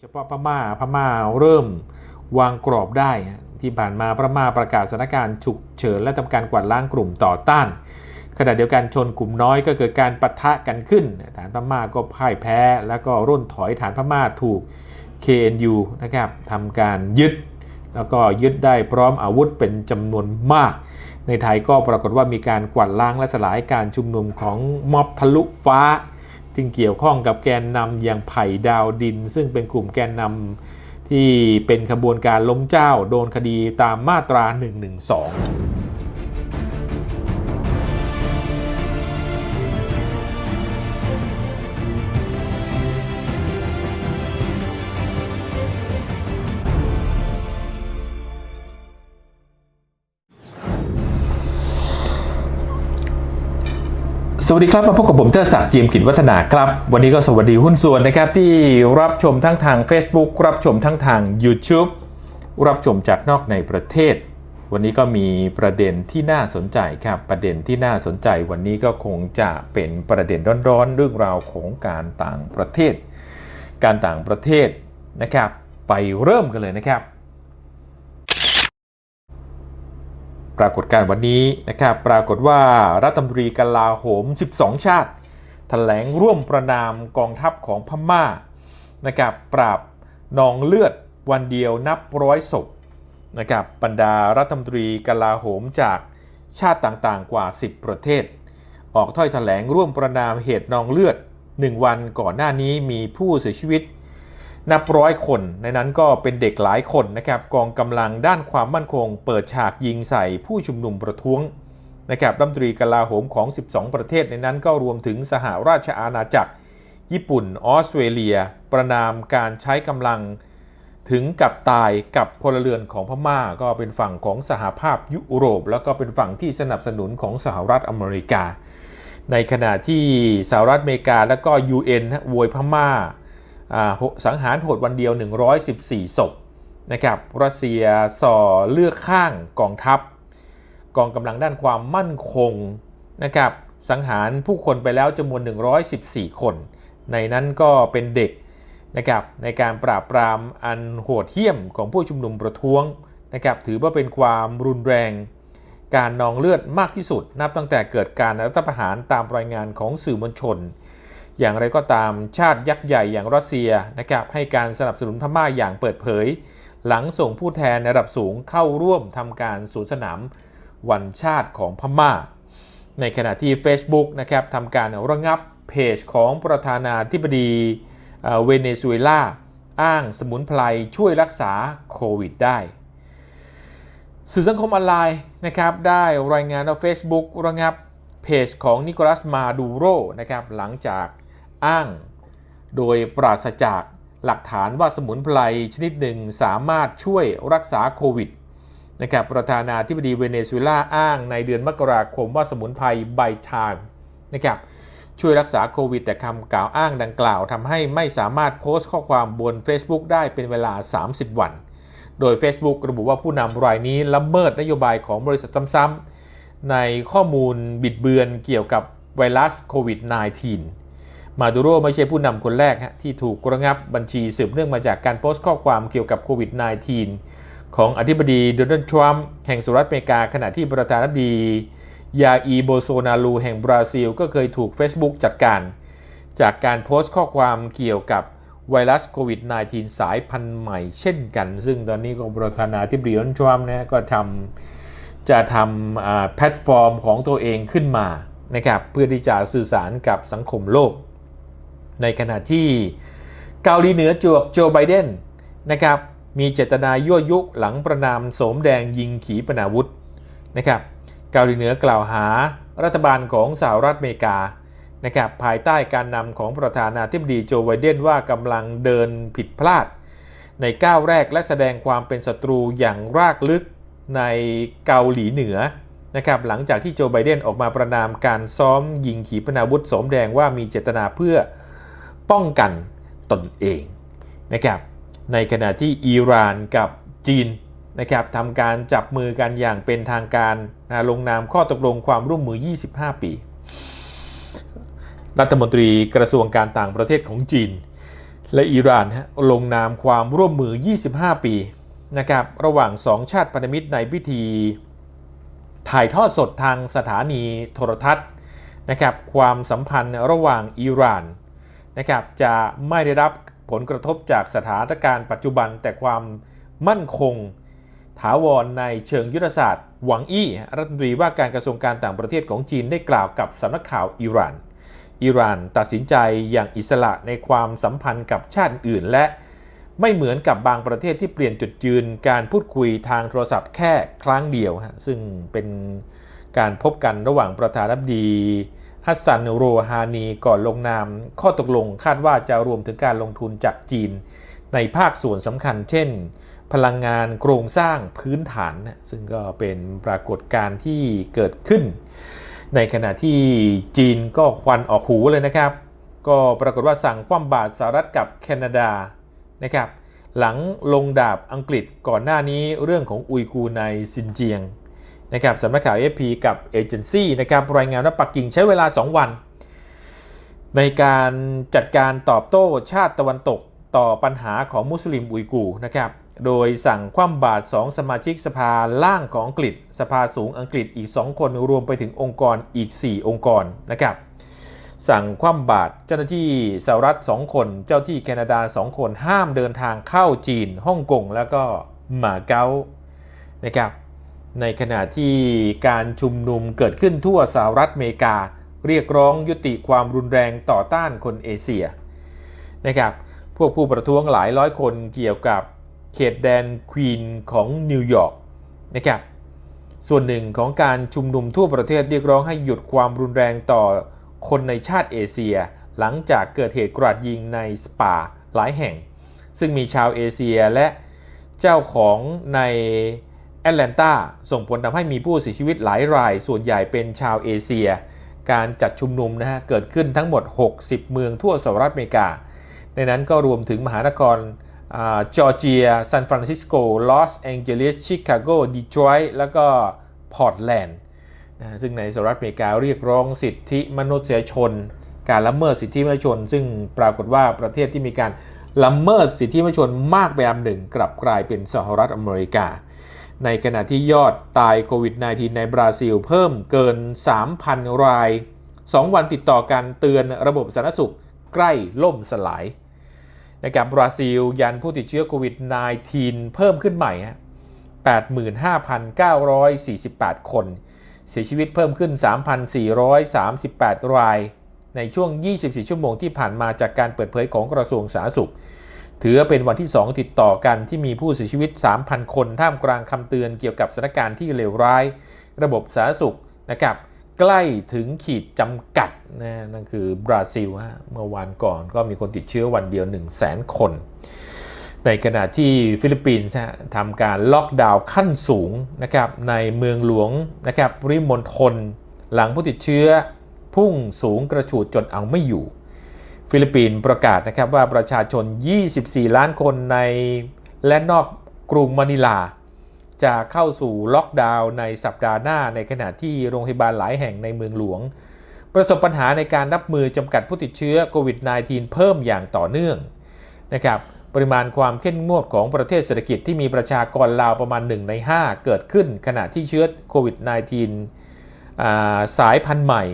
เฉพาะพม่าพม่าเริ่มวางกรอบได้ที่ผ่านมาพม่าประกาศสถานการณ์ฉุกเฉินและทำการกวาดล้างกลุ่มต่อต้าน ขณะเดียวกันชนกลุ่มน้อยก็เกิดการปะทะกันขึ้น ฐานพม่าก็พ่ายแพ้ แล้วก็ร่นถอยฐานพม่าถูก KNU นะครับทำการยึด แล้วก็ยึดได้พร้อมอาวุธเป็นจำนวนมาก ในไทยก็ปรากฏว่ามีการกวาดล้างและสลายการชุมนุมของม็อบทะลุฟ้า ที่เกี่ยวข้องกับแกนนำอย่างไผ่ดาวดิน ซึ่งเป็นกลุ่มแกนนำที่เป็นขบวนการล้มเจ้าโดนคดีตามมาตรา 112 สวัสดีครับ มาพบกับผมเทอศักดิ์จีมกิจวัฒนาครับ วันนี้ก็สวัสดีหุ้นส่วนนะครับที่รับชมทั้งทาง Facebook รับชมทั้งทาง YouTube รับชมจากนอกในประเทศ วันนี้ก็มีประเด็นที่น่าสนใจครับ ประเด็นที่น่าสนใจวันนี้ก็คงจะเป็นประเด็นร้อนๆ เรื่องราวของการต่างประเทศ การต่างประเทศนะครับ ไปเริ่มกันเลยนะครับ ปรากฏการณ์วันนี้นะครับปรากฏว่ารัฐมนตรีกลาโหม 12 ชาติแถลงร่วมประนามกองทัพของพม่านะครับปราบนองเลือดวันเดียวนับร้อยศพนะครับบรรดารัฐมนตรีกลาโหมจากชาติต่างๆกว่า 10 ประเทศ ออกถ้อยแถลงร่วมประนามเหตุนองเลือด 1 วันก่อนหน้านี้มีผู้เสียชีวิต นับร้อยคน ในนั้นก็เป็นเด็กหลายคนนะครับกองกำลังด้านความมั่นคง เปิดฉากยิงใส่ผู้ชุมนุมประท้วงนะครับรัฐมนตรีกลาโหมของ 12 ประเทศในนั้นก็รวมถึงสหราชอาณาจักร ญี่ปุ่น ออสเตรเลีย ประนามการใช้กำลังถึงกับตายกับพลเรือนของพม่าก็เป็นฝั่งของสหภาพยุโรป แล้วก็เป็นฝั่งที่สนับสนุนของสหรัฐอเมริกา ในขณะที่สหรัฐอเมริกาและก็ UN โวยพมา่า สังหารโหดวันเดียว 114 ศพนะครับรัสเซียส่อเลือกข้างกองทัพ กองกำลังด้านความมั่นคงนะครับสังหารผู้คนไปแล้วจำนวน 114 คน ในนั้นก็เป็นเด็กนะครับในการปราบปรามอันโหดเหี้ยมของผู้ชุมนุมประท้วงนะครับถือว่าเป็นความรุนแรง การนองเลือดมากที่สุด นับตั้งแต่เกิดการรัฐประหารตามรายงานของสื่อมวลชน อย่างไรก็ตามชาติยักษ์ใหญ่อย่างรัสเซียนะครับให้การสนับสนุนพม่าอย่างเปิดเผย หลังส่งผู้แทนในระดับสูงเข้าร่วมทำการสวนสนามวันชาติของพม่า ในขณะที่ Facebook นะครับทำการระงับเพจของประธานาธิบดีเอ่อเวเนซุเอลาอ้างสมุนไพรช่วยรักษาโควิดได้สื่อสังคมออนไลน์นะครับได้รายงานว่า Facebook ระงับเพจของนิโคลัสมาดูโรนะครับหลังจาก อ้าง โดยปราศจากหลักฐานว่าสมุนไพรชนิดหนึ่งสามารถช่วยรักษาโควิดนะครับประธานาธิบดีเวเนซุเอลาอ้างในเดือนมกราคมว่าสมุนไพรไบทานนะครับช่วยรักษาโควิด แต่คำกล่าวอ้างดังกล่าวทำให้ไม่สามารถโพสต์ข้อความบน Facebook ได้เป็นเวลา 30 วัน โดย Facebook ระบุว่าผู้นำรายนี้ละเมิดนโยบายของบริษัทซ้ำๆในข้อมูลบิดเบือนเกี่ยวกับไวรัสโควิด -19 มาดูโรไม่ใช่ผู้นำคนแรกฮะที่ถูกระงับบัญชีสืบเนื่องมาจากการโพสต์ข้อความเกี่ยวกับโควิด -19 ของอธิบดีโดนัลด์ทรัมป์แห่งสหรัฐอเมริกา ขณะที่ประธานาธิบดียาอีโบโซนาลูแห่งบราซิล ก็เคยถูก Facebook จัดการ จากการโพสต์ข้อความเกี่ยวกับไวรัสโควิด -19 สายพันธุ์ใหม่เช่นกัน ซึ่งตอนนี้ก็ประธานาธิบดีโดนัลด์ทรัมป์นะก็ทำจะทำแพลตฟอร์มของตัวเองขึ้นมานะครับเพื่อที่จะสื่อสารกับสังคมโลก ในขณะที่เกาหลีเหนือจวกโจไบเดนนะครับมีเจตนายั่วยุหลังประนามโสมแดงยิงขีปนาวุธนะครับเกาหลีเหนือกล่าวหารัฐบาลของสหรัฐอเมริกานะครับภายใต้การนำของประธานาธิบดีโจไบเดนว่ากำลังเดินผิดพลาด ในก้าวแรกและแสดงความเป็นศัตรูอย่างรากลึกในเกาหลีเหนือนะครับหลังจากที่โจไบเดนออกมาประนามการซ้อมยิงขีปนาวุธโสมแดงว่ามีเจตนาเพื่อ ป้องกันตนเองนะครับในขณะที่อิหร่านกับจีนนะครับทำการจับมือกันอย่างเป็นทางการนะลงนามข้อตกลงความร่วมมือ 25 ปี รัฐมนตรีกระทรวงการต่างประเทศของจีน และอิหร่านลงนามความร่วมมือ 25 ปีนะครับระหว่างสองชาติพันธมิตรในพิธี ถ่ายทอดสดทางสถานีโทรทัศน์นะครับความสัมพันธ์ระหว่างอิหร่าน นะครับจะไม่ได้รับผลกระทบจากสถานการณ์ปัจจุบันแต่ความมั่นคงถาวรในเชิงยุทธศาสตร์ หวังอี้รัฐมนตรีว่าการกระทรวงการต่างประเทศของจีนได้กล่าวกับสำนักข่าวอิหร่าน อิหร่านตัดสินใจอย่างอิสระในความสัมพันธ์กับชาติอื่น และไม่เหมือนกับบางประเทศที่เปลี่ยนจุดยืนการพูดคุยทางโทรศัพท์แค่ครั้งเดียว ซึ่งเป็นการพบกันระหว่างประธานาธิบดี ฮัสซันโรฮานีก่อนลงนาม ข้อตกลงคาดว่าจะรวมถึงการลงทุนจากจีน ในภาคส่วนสำคัญ เช่น พลังงานโครงสร้างพื้นฐาน ซึ่งก็เป็นปรากฏการณ์ที่เกิดขึ้น ในขณะที่จีนก็ควันออกหูเลยนะครับ ก็ปรากฏว่าสั่งคว่ำบาตรสหรัฐกับแคนาดานะครับหลังลงดาบอังกฤษก่อนหน้านี้เรื่องของอุยกูในซินเจียง นะครับสำนักข่าว AFP กับเอเจนซี่นะครับรายงานว่าปักกิ่งใช้เวลา 2 วัน ในการจัดการตอบโต้ชาติตะวันตกต่อปัญหาของมุสลิมอุยกูนะครับโดยสั่งคว่ำบาตร2สมาชิกสภาล่างของอังกฤษ สภาสูงอังกฤษอีก 2 คนรวมไปถึงองค์กรอีก 4 องค์กรนะครับสั่งคว่ำบาตรเจ้าหน้าที่สหรัฐ 2 คน เจ้าที่แคนาดา 2 คนห้ามเดินทางเข้าจีนฮ่องกงแล้วก็หมาเก๊านะครับ ในขณะที่การชุมนุมเกิดขึ้นทั่วสหรัฐอเมริกา เรียกร้องยุติความรุนแรงต่อต้านคนเอเชียนะครับพวกผู้ประท้วงหลายร้อยคนเกี่ยวกับเขตแดนควีนของนิวยอร์กนะครับส่วนหนึ่งของการชุมนุมทั่วประเทศเรียกร้องให้หยุดความรุนแรงต่อคนในชาติเอเชีย หลังจากเกิดเหตุกราดยิงในสปาหลายแห่ง ซึ่งมีชาวเอเชียและเจ้าของใน แอตแลนตาส่งผลทำให้มีผู้เสียชีวิตหลายราย ส่วนใหญ่เป็นชาวเอเชีย การจัดชุมนุมนะฮะเกิดขึ้นทั้งหมด 60 เมืองทั่วสหรัฐอเมริกา ในนั้นก็รวมถึงมหานครจอร์เจียซานฟรานซิสโกลอสแองเจลิสชิคาโกดีทรอยต์แล้วก็พอร์ตแลนด์นะซึ่งในสหรัฐอเมริกาเรียกร้องสิทธิมนุษยชน การละเมิดสิทธิมนุษยชน ซึ่งปรากฏว่าประเทศที่มีการละเมิดสิทธิมนุษยชนมากไปอันหนึ่ง กลับกลายเป็นสหรัฐอเมริกา ในขณะที่ยอดตายโควิด -19 ในบราซิลเพิ่มเกิน 3,000 ราย 2 วันติดต่อกันเตือนระบบสาธารณสุขใกล้ล่มสลายนะครับบราซิลยันผู้ติดเชื้อโควิด -19 เพิ่มขึ้นใหม่ 85,948 คน เสียชีวิตเพิ่มขึ้น 3,438 ราย ในช่วง 24 ชั่วโมงที่ผ่านมาจากการเปิดเผยของกระทรวงสาธารณสุข ถือเป็นวันที่ 2 ติดต่อกันที่มีผู้เสียชีวิต 3,000 คน ท่ามกลางคำเตือนเกี่ยวกับสถานการณ์ที่เลวร้าย ระบบสาธารณสุขนะครับใกล้ถึงขีดจำกัดนะนั่นคือบราซิลฮะเมื่อวานก่อนก็มีคนติดเชื้อวันเดียว 1 0 0 0 0แสนคน ในขณะที่ฟิลิปปินส์ทำการล็อกดาวน์ขั้นสูงนะครับในเมืองหลวงนะครับริมณฑลหลังผู้ติดเชื้อพุ่งสูงกระฉูดจนเอาไม่อยู่ ฟิลิปปินส์ประกาศนะครับว่าประชาชน 24 ล้านคนในและนอกกรุงมะนิลา จะเข้าสู่ล็อกดาวน์ในสัปดาห์หน้า ในขณะที่โรงพยาบาลหลายแห่งในเมืองหลวง ประสบปัญหาในการรับมือจำกัดผู้ติดเชื้อโควิด -19 เพิ่มอย่างต่อเนื่องนะครับปริมาณความเข้มงวดของประเทศเศรษฐกิจที่มีประชากรราวประมาณ 1 ใน 5 เกิดขึ้นขณะที่เชื้อโควิด -19 สายพันธุ์ใหม่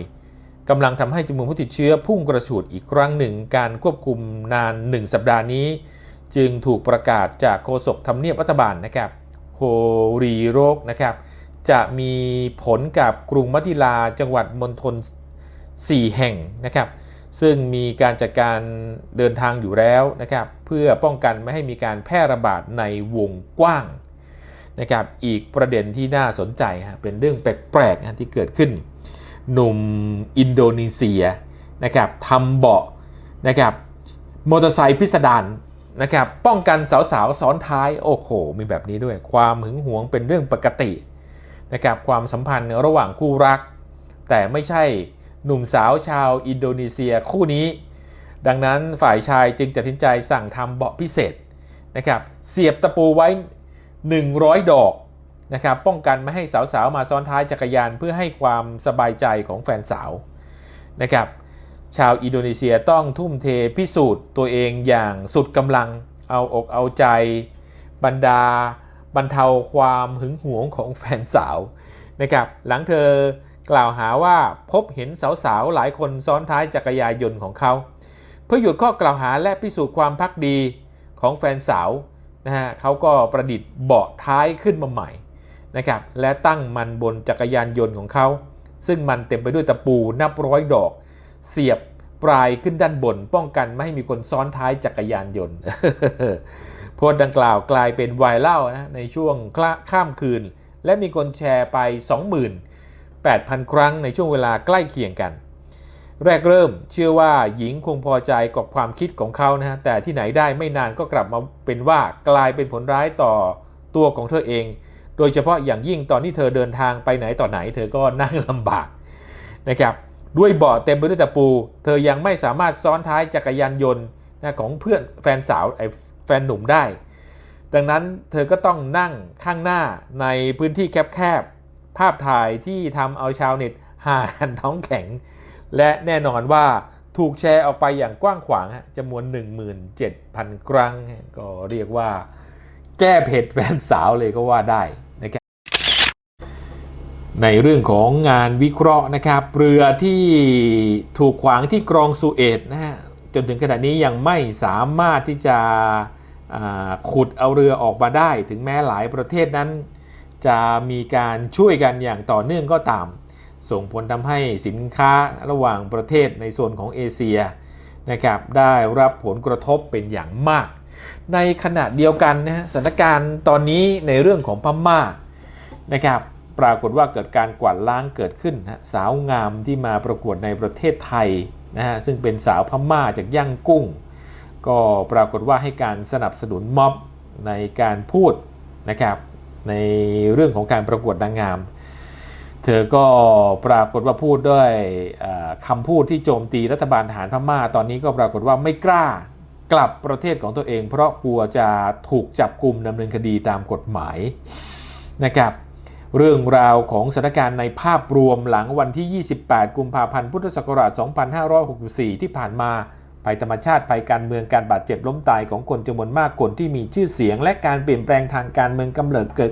กำลังทำให้จำนวนผู้ติดเชื้อพุ่งกระฉูดอีกครั้งหนึ่ง การควบคุมนาน 1 สัปดาห์นี้ จึงถูกประกาศจากโฆษกทำเนียบรัฐบาลนะครับโฮรีโรกนะครับจะมีผลกับกรุงมัติลาจังหวัดมณฑล4 แห่งนะครับ ซึ่งมีการจัดการเดินทางอยู่แล้วนะครับ เพื่อป้องกันไม่ให้มีการแพร่ระบาดในวงกว้างนะครับ อีกประเด็นที่น่าสนใจเป็นเรื่องแปลกๆที่เกิดขึ้น หนุ่มอินโดนีเซียนะครับทำเบาะนะครับมอเตอร์ไซค์พิสดารนะครับป้องกันสาวๆซ้อนท้ายโอ้โหมีแบบนี้ด้วย ความหึงหวงเป็นเรื่องปกตินะครับความสัมพันธ์ระหว่างคู่รัก แต่ไม่ใช่หนุ่มสาวชาวอินโดนีเซียคู่นี้ ดังนั้นฝ่ายชายจึงตัดสินใจสั่งทำเบาะพิเศษนะครับเสียบตะปูไว้ 100 ดอก นะครับป้องกันไม่ให้สาวๆ มาซ้อนท้ายจักรยานเพื่อให้ความสบายใจของแฟนสาวนะครับชาวอินโดนีเซียต้องทุ่มเทพิสูจน์ตัวเองอย่างสุดกำลังเอาอกเอาใจ บรรดา บรรเทาความหึงหวงของแฟนสาวนะครับหลังเธอกล่าวหาว่าพบเห็นสาวๆ หลายคนซ้อนท้ายจักรยานยนต์ของเขา เพื่อหยุดข้อกล่าวหาและพิสูจน์ความพักดีของแฟนสาวนะฮะเขาก็ประดิษฐ์เบาะท้ายขึ้นมาใหม่ นะครับและตั้งมันบนจักรยานยนต์ของเขา ซึ่งมันเต็มไปด้วยตะปูนับร้อยดอก เสียบปลายขึ้นด้านบน ป้องกันไม่ให้มีคนซ้อนท้ายจักรยานยนต์โพสต์ดังกล่าวกลายเป็นไวรัลนะในช่วงข้ามคืน และมีคนแชร์ไป 28,000 ครั้งในช่วงเวลาใกล้เคียงกัน แรกเริ่มเชื่อว่าหญิงคงพอใจกับความคิดของเขานะฮะแต่ที่ไหนได้ไม่นานก็กลับมาเป็นว่ากลายเป็นผลร้ายต่อตัวของเธอเอง โดยเฉพาะอย่างยิ่งตอนที่เธอเดินทางไปไหนต่อไหน เธอก็นั่งลำบากนะครับด้วยเบาะเต็มไปด้วยตะปู เธอยังไม่สามารถซ้อนท้ายจักรยานยนต์นะของเพื่อนแฟนสาวไอ้แฟนหนุ่มได้ ดังนั้นเธอก็ต้องนั่งข้างหน้าในพื้นที่แคบๆภาพถ่ายที่ทำเอาชาวเน็ตหากันท้องแข็ง และแน่นอนว่าถูกแชร์ออกไปอย่างกว้างขวางฮะจำนวน 17,000 ครั้ง ก็เรียกว่าแก้เผ็ดแฟนสาวเลยก็ว่าได้ ในเรื่องของงานวิเคราะห์นะครับ เรือที่ถูกขวางที่กรองสุเอตนะฮะจนถึงขณะนี้ยังไม่สามารถที่จะขุดเอาเรือออกมาได้ ถึงแม้หลายประเทศนั้น จะมีการช่วยกันอย่างต่อเนื่องก็ตาม ส่งผลทำให้สินค้าระหว่างประเทศในโซนของเอเชียนะครับได้รับผลกระทบเป็นอย่างมาก ในขณะเดียวกันนะฮะสถานการณ์ตอนนี้ในเรื่องของพม่านะครับ ปรากฏว่าเกิดการกวาดล้างเกิดขึ้นนะสาวงามที่มาประกวดในประเทศไทยนะฮะซึ่งเป็นสาวพม่าจากย่างกุ้ง ก็ปรากฏว่าให้การสนับสนุนม็อบในการพูดนะครับในเรื่องของการประกวดนางงาม เธอก็ปรากฏว่าพูดด้วยคำพูดที่โจมตีรัฐบาลทหารพม่า ตอนนี้ก็ปรากฏว่าไม่กล้ากลับประเทศของตัวเอง เพราะกลัวจะถูกจับกลุ่มดำเนินคดีตามกฎหมายนะครับ เรื่องราวของสถานการณ์ในภาพรวมหลังวันที่ 28 กุมภาพันธ์ พุทธศักราช 2564 ที่ผ่านมาภัยธรรมชาติภัยการเมืองการบาดเจ็บล้มตายของคนจำนวนมากคนที่มีชื่อเสียง และการเปลี่ยนแปลงทางการเมืองกำเริบเกิด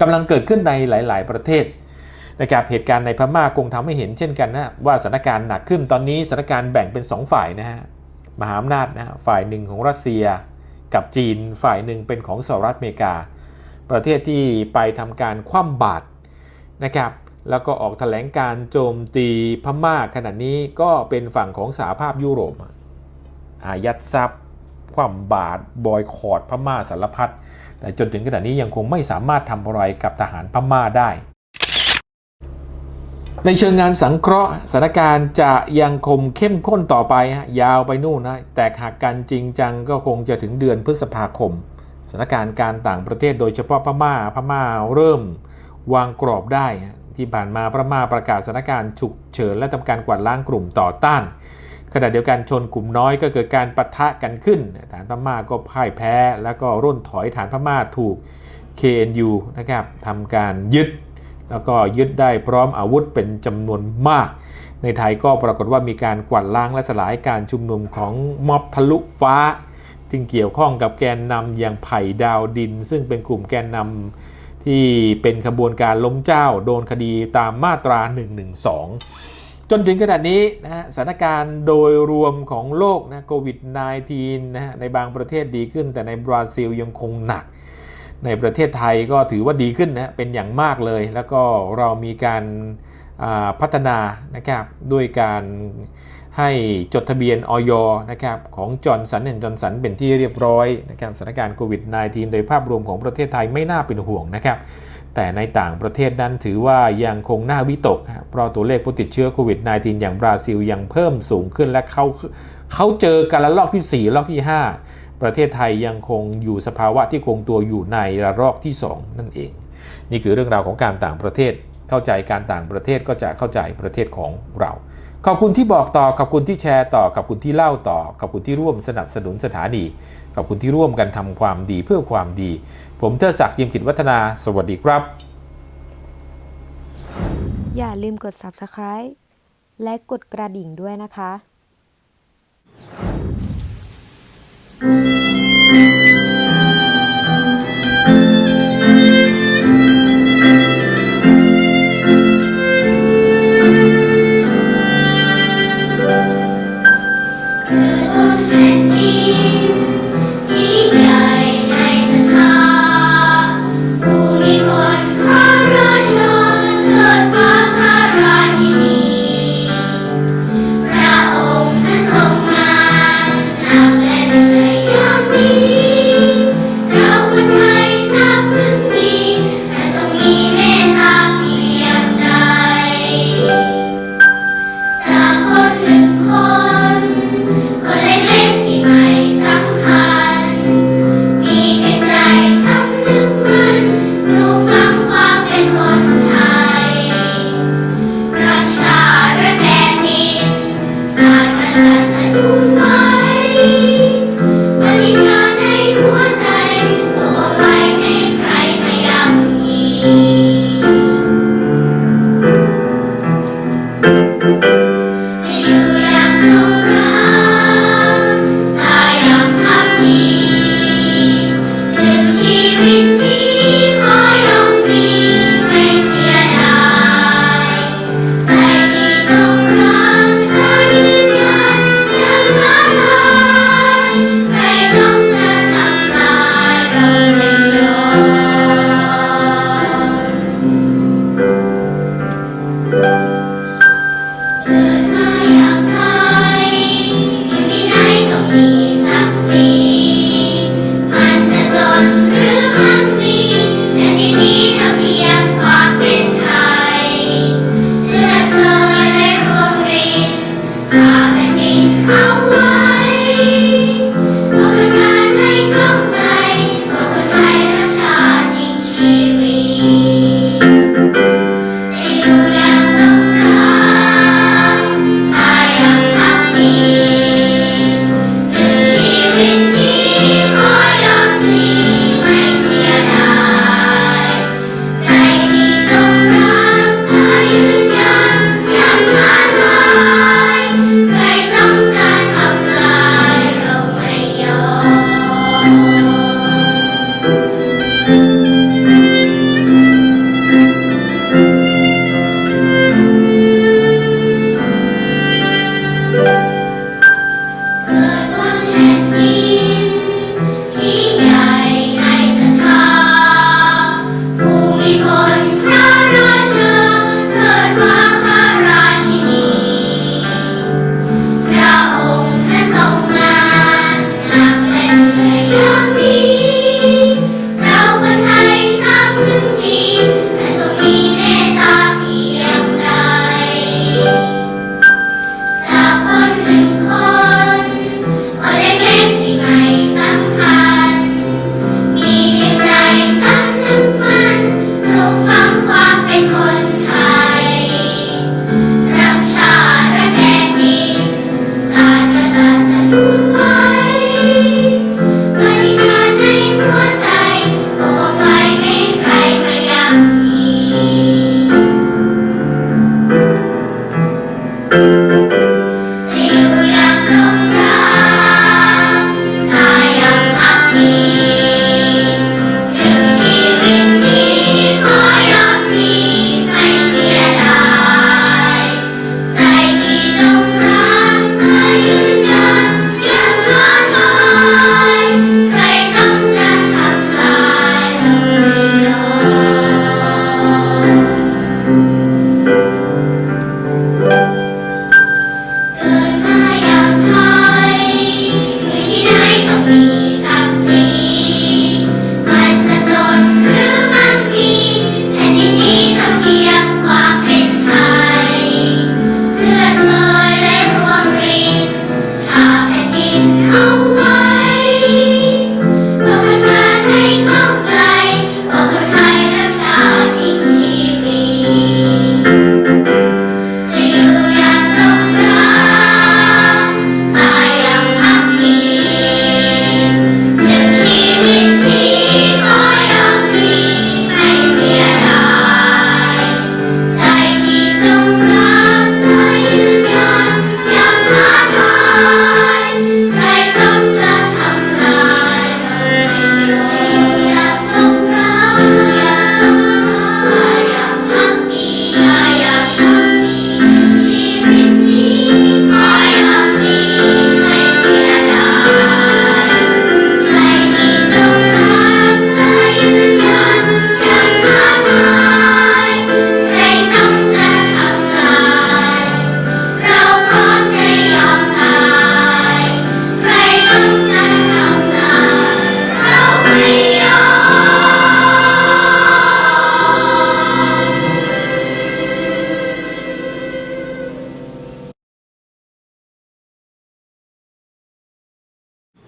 กำลังเกิดขึ้นในหลาย ๆ ประเทศนะครับเหตุการณ์ในพม่าคงทำให้เห็นเช่นกันนะว่าสถานการณ์หนักขึ้นตอนนี้สถานการณ์แบ่งเป็น 2 ฝ่ายนะฮะมหาอำนาจนะฝ่ายหนึ่งของรัสเซียกับจีนฝ่ายหนึ่งเป็นของสหรัฐอเมริกา ประเทศที่ไปทำการคว่ำบาตรนะครับแล้วก็ออกแถลงการโจมตีพม่าขณะนี้ก็เป็นฝั่งของสหภาพยุโรปอายัดทรัพย์คว่ำบาตรบอยคอรดพม่าสารพัดแต่จนถึงขณะนี้ยังคงไม่สามารถทำอะไรกับทหารพม่าได้ ในเชิงงานสังเคราะห์สถานการณ์จะยังคงเข้มข้นต่อไปฮะยาวไปนู่นนะแต่หากกันจริงจังก็คงจะถึงเดือนพฤษภาคม สถานการณ์การต่างประเทศโดยเฉพาะพม่าพม่าเริ่มวางกรอบได้ ที่ผ่านมาพม่าประกาศสถานการณ์ฉุกเฉินและทำการกวาดล้างกลุ่มต่อต้าน ขณะเดียวกันชนกลุ่มน้อยก็เกิดการปะทะกันขึ้น ฐานพม่าก็พ่ายแพ้ แล้วก็ร่นถอยฐานพม่าถูก KNU นะครับทำการยึด แล้วก็ยึดได้พร้อมอาวุธเป็นจำนวนมาก ในไทยก็ปรากฏว่ามีการกวาดล้างและสลายการชุมนุมของม็อบทะลุฟ้า ที่เกี่ยวข้องกับแกนนำอย่างไผ่ดาวดิน ซึ่งเป็นกลุ่มแกนนำที่เป็นขบวนการล้มเจ้า โดนคดีตามมาตรา 112 จนถึงขณะนี้นะฮะสถานการณ์โดยรวมของโลกนะโควิด -19 นะฮะในบางประเทศดีขึ้น แต่ในบราซิลยังคงหนัก ในประเทศไทยก็ถือว่าดีขึ้นนะเป็นอย่างมากเลย แล้วก็เรามีการาพัฒนานะครับด้วยการ ให้จดทะเบียนออยนะครับของจอร์นสันแอนจอร์นสันเป็นที่เรียบร้อยนะครับสถานการณ์โควิด -19 โดยภาพรวมของประเทศไทยไม่น่าเป็นห่วงนะครับ แต่ในต่างประเทศนั้นถือว่ายังคงน่าวิตก เพราะตัวเลขผู้ติดเชื้อโควิด -19 อย่างบราซิลยังเพิ่มสูงขึ้นและเขาเขาเจอกันละลอกที่ 4 ลอกที่ 5 ประเทศไทยยังคงอยู่สภาวะที่คงตัวอยู่ในระลอกที่ 2 นั่นเอง นี่คือเรื่องราวของการต่างประเทศ เข้าใจการต่างประเทศก็จะเข้าใจประเทศของเรา ขอบคุณที่บอกต่อ ขอบคุณที่แชร์ต่อ ขอบคุณที่เล่าต่อ ขอบคุณที่ร่วมสนับสนุนสถานี ขอบคุณที่ร่วมกันทำความดีเพื่อความดี ผมเทอศักดิ์เจียมกิจวัฒนา สวัสดีครับ อย่าลืมกด subscribe และกดกระดิ่งด้วยนะคะเ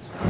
Thanks.